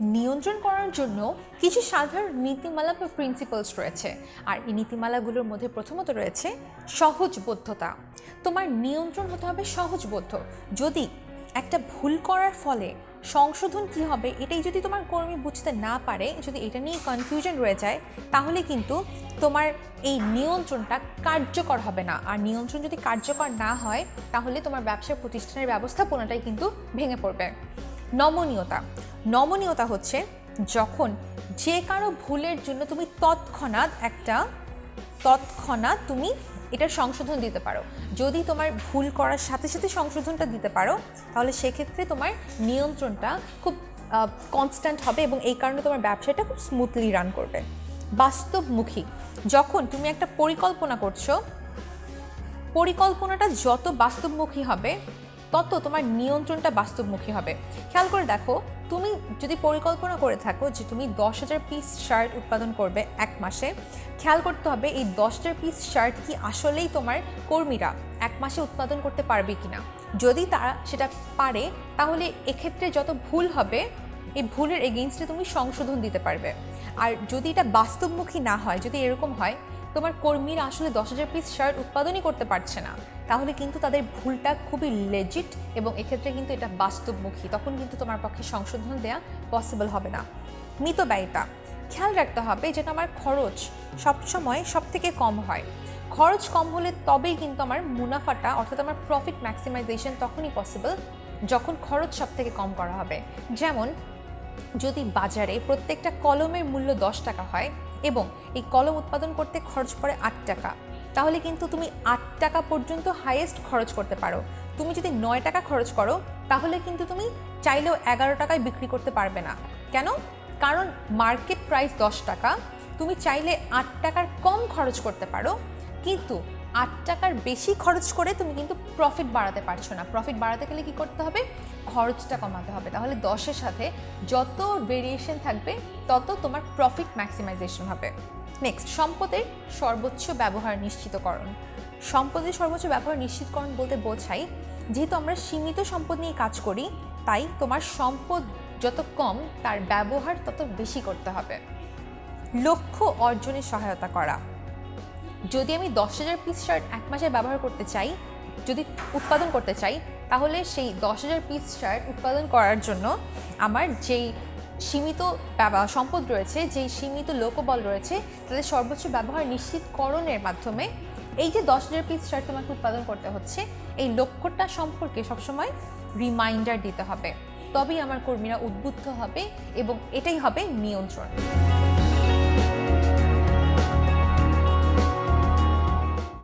নিয়ন্ত্রণ করার জন্য কিছু সাধারণ নীতিমালা বা প্রিন্সিপালস রয়েছে। আর এই নীতিমালাগুলোর মধ্যে প্রথমত রয়েছে সহজবোধ্যতা তোমার নিয়ন্ত্রণ হতে হবে সহজবোধ্য যদি একটা ভুল করার ফলে সংশোধন কি হবে এটাই যদি তোমার কর্মী বুঝতে না পারে, যদি এটা নিয়ে কনফিউশন রয়ে যায়, তাহলে কিন্তু তোমার এই নিয়ন্ত্রণটা কার্যকর হবে না। আর নিয়ন্ত্রণ যদি কার্যকর না হয়, তাহলে তোমার ব্যবসা প্রতিষ্ঠানের ব্যবস্থাপনাটাই কিন্তু ভেঙে পড়বে। নমনীয়তা। নমনীয়তা হচ্ছে যখন যে কারও ভুলের জন্য তুমি তৎক্ষণাৎ একটা তৎক্ষণাৎ তুমি এটার সংশোধন দিতে পারো। যদি তোমার ভুল করার সাথে সাথে সংশোধনটা দিতে পারো, তাহলে সেক্ষেত্রে তোমার নিয়ন্ত্রণটা খুব কনস্ট্যান্ট হবে এবং এই কারণে তোমার ব্যবসাটা খুব স্মুথলি রান করবে। বাস্তবমুখী, যখন তুমি একটা পরিকল্পনা করছ, পরিকল্পনাটা যত বাস্তবমুখী হবে তত তোমার নিয়ন্ত্রণটা বাস্তবমুখী হবে। খেয়াল করে দেখো, তুমি যদি পরিকল্পনা করে থাকো যে তুমি দশ হাজার পিস শার্ট উৎপাদন করবে এক মাসে, খেয়াল করতে হবে এই দশ হাজার পিস শার্ট কি আসলেই তোমার কর্মীরা এক মাসে উৎপাদন করতে পারবে কিনা। যদি তারা সেটা পারে, তাহলে এক্ষেত্রে যত ভুল হবে, এই ভুলের এগেনস্টে তুমি সংশোধন দিতে পারবে। আর যদি এটা বাস্তবমুখী না হয়, যদি এরকম হয় তোমার কর্মীরা আসলে দশ হাজার পিস শার্ট উৎপাদনই করতে পারছে না। তাহলে কিন্তু তাদের ভুলটা খুবই লেজিট এবং এক্ষেত্রে কিন্তু এটা বাস্তবমুখী। তখন কিন্তু তোমার পক্ষে সংশোধন দেওয়া পসিবল হবে না। মিতব্যয়িতা। খেয়াল রাখতে হবে যেন আমার খরচ সবসময় সব থেকে কম হয়। খরচ কম হলে তবেই কিন্তু আমার মুনাফাটা অর্থাৎ আমার প্রফিট ম্যাক্সিমাইজেশন তখনই পসিবল যখন খরচ সব থেকে কম করা হবে। যেমন, যদি বাজারে প্রত্যেকটা কলমের মূল্য দশ টাকা হয় এবং এই কলম উৎপাদন করতে খরচ পড়ে আট টাকা। তাহলে কিন্তু তুমি আট টাকা পর্যন্ত হাইয়েস্ট খরচ করতে পারো। তুমি যদি নয় টাকা খরচ করো, তাহলে কিন্তু তুমি চাইলেও এগারো টাকায় বিক্রি করতে পারবে না। কেন? কারণ মার্কেট প্রাইস দশ টাকা, তুমি চাইলে আট টাকার কম খরচ করতে পারো। কিন্তু আট টাকার বেশি খরচ করে তুমি কিন্তু প্রফিট বাড়াতে পারছ না। প্রফিট বাড়াতে গেলে কি করতে হবে? খরচটা কমাতে হবে। তাহলে দশের সাথে যত ভেরিয়েশন থাকবে, তত তোমার প্রফিট ম্যাক্সিমাইজেশন হবে। নেক্সট সম্পদের সর্বোচ্চ ব্যবহার নিশ্চিতকরণ। সম্পদের সর্বোচ্চ ব্যবহার নিশ্চিতকরণ বলতে বোঝাই যেহেতু আমরা সীমিত সম্পদ নিয়ে কাজ করি, তাই তোমার সম্পদ যত কম, তার ব্যবহার তত বেশি করতে হবে। লক্ষ্য অর্জনে সহায়তা করা। যদি আমি দশ হাজার পিস শার্ট এক মাসে ব্যবহার করতে চাই, যদি উৎপাদন করতে চাই, তাহলে সেই দশ হাজার পিস শার্ট উৎপাদন করার জন্য আমার যেই সীমিত সম্পদ রয়েছে, যেই সীমিত লোকবল রয়েছে, তাদের সর্বোচ্চ ব্যবহার নিশ্চিতকরণের মাধ্যমে এই যে দশ হাজার পিস শার্ট তোমাকে উৎপাদন করতে হচ্ছে, এই লক্ষ্যটা সম্পর্কে সবসময় রিমাইন্ডার দিতে হবে। তবেই আমার কর্মীরা উদ্বুদ্ধ হবে এবং এটাই হবে নিয়ন্ত্রণ।